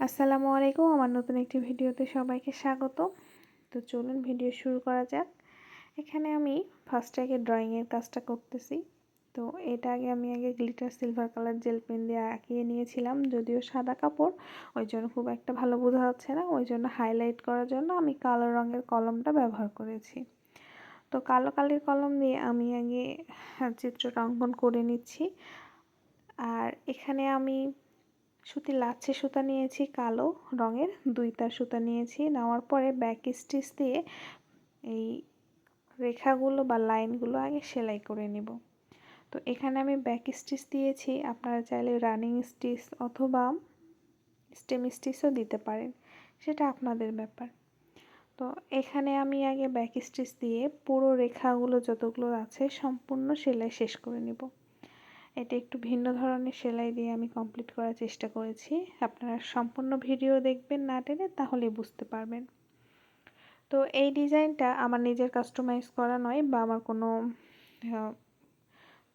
আসসালামু আলাইকুম, আমার নতুন একটি ভিডিওতে সবাইকে স্বাগত তো চলুন ভিডিও শুরু করা যাক। এখানে আমি ফার্স্ট আগে ড্রয়িংয়ের কাজটা করতেছি। তো এটা আগে আমি আগে glitter silver colour gel pen দিয়ে আঁকিয়ে নিয়েছিলাম, যদিও সাদা কাপড়, ওই জন্য খুব একটা ভালো বোঝা যাচ্ছে না। ওই জন্য হাইলাইট করার জন্য আমি কালো রঙের কলমটা ব্যবহার করেছি। তো কালো কালির কলম দিয়ে আমি আগে চিত্রটা অঙ্কন করে নিচ্ছি। আর এখানে আমি সুতি লাচ্ছে সুতা নিয়েছি, কালো রঙের দুই তার সুতা নিয়েছি। নেওয়ার পরে ব্যাক স্টিচ দিয়ে এই রেখাগুলো বা লাইনগুলো আগে সেলাই করে নিব। তো এখানে আমি ব্যাক স্টিচ দিয়েছি, আপনারা চাইলে রানিং স্টিচ অথবা স্টেম স্টিচও দিতে পারেন, সেটা আপনাদের ব্যাপার। তো এখানে আমি আগে ব্যাক স্টিচ দিয়ে পুরো রেখাগুলো যতগুলো আছে সম্পূর্ণ সেলাই শেষ করে নিব। এটা একটু ভিন্ন ধরনের সেলাই দিয়ে আমি কমপ্লিট করার চেষ্টা করেছি। আপনারা সম্পূর্ণ ভিডিও দেখবেন না টেনে তাহলে বুঝতে পারবেন। তো এই ডিজাইনটা আমার নিজের কাস্টমাইজ করা নয় বা আমার কোনো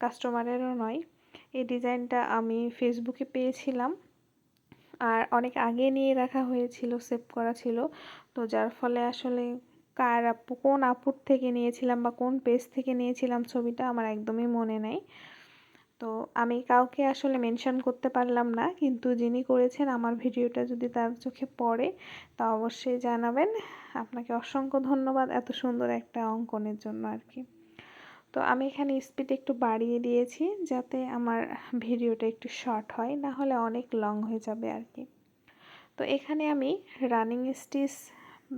কাস্টমারেরও নয়। এই ডিজাইনটা আমি ফেসবুকে পেয়েছিলাম। আর অনেক আগে নিয়ে রাখা হয়েছিল সেভ করা ছিল। তো যার ফলে আসলে কার কোন আপুর থেকে নিয়েছিলাম বা কোন পেজ থেকে নিয়েছিলাম ছবিটা আমার একদমই মনে নেই। তো আমি কাউকে আসলে মেনশন করতে পারলাম না, কিন্তু যিনি করেছেন আমার ভিডিওটা যদি তার চোখে পড়ে, তা অবশ্যই জানাবেন। আপনাকে অসংখ্য ধন্যবাদ এত সুন্দর একটা অঙ্কনের জন্য আর কি। তো আমি এখানে স্পিড একটু বাড়িয়ে দিয়েছি যাতে আমার ভিডিওটা একটু শর্ট হয়, না হলে অনেক লং হয়ে যাবে আর কি। তো এখানে আমি রানিং স্টিচ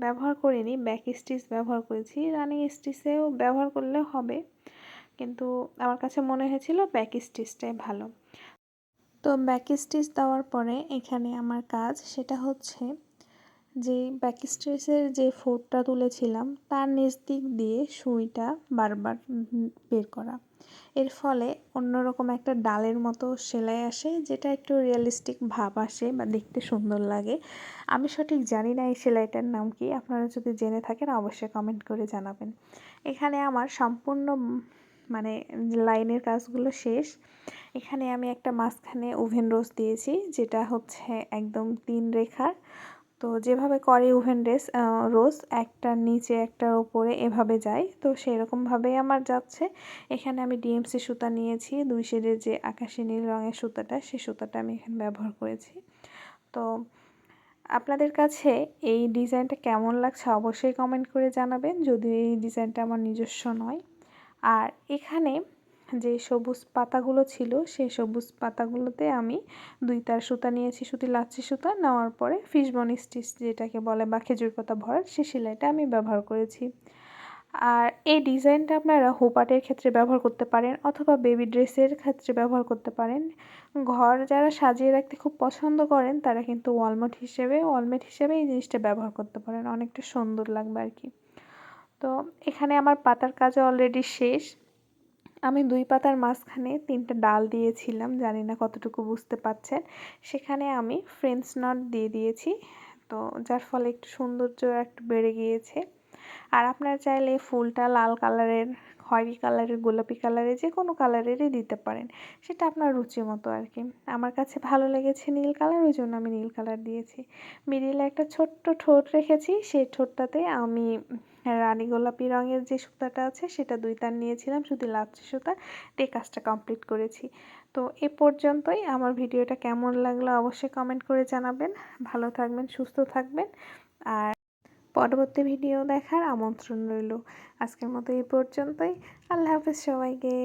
ব্যবহার করিনি ব্যাক স্টিচ ব্যবহার করেছি। রানিং স্টিচেও ব্যবহার করলে হবে। কিন্তু আমার কাছে মনে হয়েছিল ব্যাক স্টিচটাই ভালো। তো ব্যাক স্টিচ দেওয়ার পরে এখানে আমার কাজ সেটা হচ্ছে যে ব্যাক স্টিচের যে ফোরটা তুলেছিলাম, তার নিচ দিক দিয়ে সুইটা বারবার বের করা। এর ফলে অন্যরকম একটা ডালের মতো সেলাই আসে, যেটা একটু রিয়েলিস্টিক ভাব আসে বা দেখতে সুন্দর লাগে। আমি সঠিক জানি না এই সেলাইটার নাম কি, আপনারা যদি জেনে থাকেন অবশ্যই কমেন্ট করে জানাবেন। এখানে আমার সম্পূর্ণ মানে লাইনের কাজগুলো শেষ। এখানে আমি একটা মাঝখানে ওভেন রোজ দিয়েছি, যেটা হচ্ছে একদম তিন রেখার। তো যেভাবে করে ওভেন রেস রোজ একটার নিচে একটার ওপরে এভাবে যায়। তো সেরকমভাবেই আমার যাচ্ছে। এখানে আমি ডিএমসি সুতা নিয়েছি, দুই শেডের যে আকাশি নীল রঙের সুতাটা, সেই সুতাটা আমি এখানে ব্যবহার করেছি। তো আপনাদের কাছে এই ডিজাইনটা কেমন লাগছে অবশ্যই কমেন্ট করে জানাবেন যদিও এই ডিজাইনটা আমার নিজস্ব নয়। আর এখানে যে সবুজ পাতাগুলো ছিল, সেই সবুজ পাতাগুলোতে আমি দুই তার সুতা নিয়েছি, সুতি লাচ্ছি সুতা। নেওয়ার পরে ফিশবন স্টিচ যেটাকে বলে বা খেজুর পাতা ভরার, সে সেলাইটা আমি ব্যবহার করেছি। আর এই ডিজাইনটা আপনারা হোপাটের ক্ষেত্রে ব্যবহার করতে পারেন অথবা বেবি ড্রেসের ক্ষেত্রে ব্যবহার করতে পারেন। ঘর যারা সাজিয়ে রাখতে খুব পছন্দ করেন, তারা কিন্তু ওয়ালমেট হিসেবে ওয়ালমেট হিসেবে এই জিনিসটা ব্যবহার করতে পারেন। অনেকটা সুন্দর লাগবে আর কি। তো এখানে আমার পাতার কাজ অলরেডি শেষ। আমি দুই পাতার মাঝখানে তিনটা ডাল দিয়েছিলাম, জানি না কতটুকু বুঝতে পাচ্ছেন সেখানে আমি ফ্রেন্স নট দিয়ে দিয়েছি, তো যার ফলে একটু সৌন্দর্য একটু বেড়ে গিয়েছে। আর আপনারা চাইলে ফুলটা লাল কালারের, খয়েরি কালারের, গোলাপি কালারের, যে কোনো কালারেরই দিতে পারেন। সেটা আপনার রুচি মতো আর কি। আমার কাছে ভালো লেগেছে নীল কালার, ওই জন্য আমি নীল কালার দিয়েছি। মিডিলে একটা ছোট্ট ঠোঁট রেখেছি, সেই ঠোঁটটাতে আমি রানী গোলাপি রঙের যে সুতাটা আছে সেটা দুই তার নিয়েছিলাম, শুধু লাচ্ছি সুতা, দিয়ে কাজটা কমপ্লিট করেছি। তো এ পর্যন্তই, আমার ভিডিওটা কেমন লাগল অবশ্যই কমেন্ট করে জানাবেন। ভালো থাকবেন, সুস্থ থাকবেন, আর পরবর্তী ভিডিও দেখার আমন্ত্রণ রইল। আজকের মতো এই পর্যন্তই, আল্লাহ হাফেজ সবাইকে।